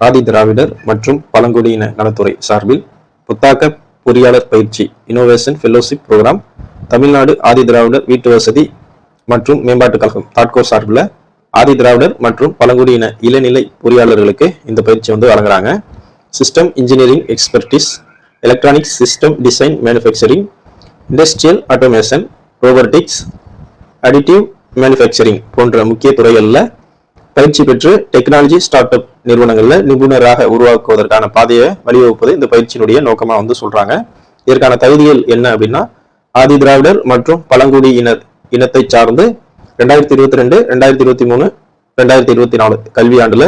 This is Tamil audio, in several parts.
ஆதி திராவிடர் மற்றும் பழங்குடியின நலத்துறை சார்பில் புத்தாக்க பொறியாளர் பயிற்சி innovation fellowship program Tamil Nadu Adi Dravidar வீட்டு வசதி மற்றும் மேம்பாட்டுக் கழகம் தாட்கோ சார்பில் ஆதி திராவிடர் மற்றும் பழங்குடியின இளநிலை பொறியாளர்களுக்கு இந்த பயிற்சி வந்து வழங்குறாங்க. System engineering expertise electronics system design manufacturing industrial automation robotics additive manufacturing போன்ற முக்கிய துறைகளில் பயிற்சி பெற்று டெக்னாலஜி ஸ்டார்ட் அப் நிறுவனங்களில் நிபுணராக உருவாக்குவதற்கான பாதையை வழிவகுப்பது இந்த பயிற்சியினுடைய நோக்கமாக வந்து சொல்றாங்க. இதற்கான தகுதிகள் என்ன அப்படின்னா ஆதி திராவிடர் மற்றும் பழங்குடி இன இனத்தை சார்ந்து ரெண்டாயிரத்தி இருபத்தி ரெண்டு ரெண்டாயிரத்தி இருபத்தி மூணு ரெண்டாயிரத்தி இருபத்தி நாலு கல்வியாண்டுல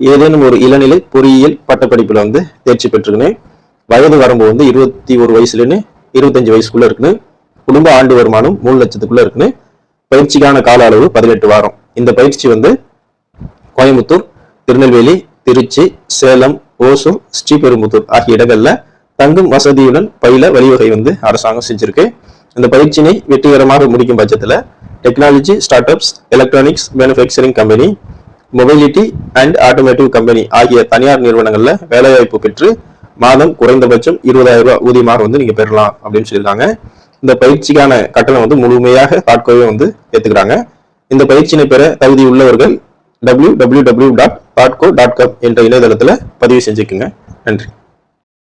ஏதேனும் ஒரு இளநிலை பொறியியல் பட்டப்படிப்புல வந்து தேர்ச்சி பெற்றுக்கணும் வயது வரம்பு வந்து இருபத்தி ஒரு வயசுலேன்னு இருபத்தஞ்சு வயசுக்குள்ள இருக்குன்னு குடும்ப ஆண்டு வருமானம் மூணு லட்சத்துக்குள்ள இருக்குன்னு பயிற்சிக்கான கால அளவு பதினெட்டு வாரம். இந்த பயிற்சி வந்து கோயம்புத்தூர் திருநெல்வேலி திருச்சி சேலம் ஓசூர் ஸ்ரீபெரும்புத்தூர் ஆகிய இடங்கள்ல தங்கும் வசதியுடன் பயில வழிவகை வந்து அரசாங்கம் செஞ்சிருக்கு. இந்த பயிற்சியினை வெற்றிகரமாக முடிக்கும் பட்சத்தில் technology start ups electronics manufacturing company mobility and automotive company ஆகிய தனியார் நிறுவனங்களில் வேலைவாய்ப்பு பெற்று மாதம் குறைந்தபட்சம் இருபதாயிரம் ரூபாய் ஊதியமாக வந்து நீங்கள் பெறலாம் அப்படின்னு சொல்லியிருக்காங்க. இந்த பயிற்சிக்கான கட்டணம் வந்து முழுமையாக தாட்கோவே வந்து ஏற்றுக்கிறாங்க இந்த பயிற்சியினை பெற தகுதி உள்ளவர்கள் W W W dot go dot com என்ற இணையதளத்தில் பதிவு செஞ்சுக்கோங்க. நன்றி.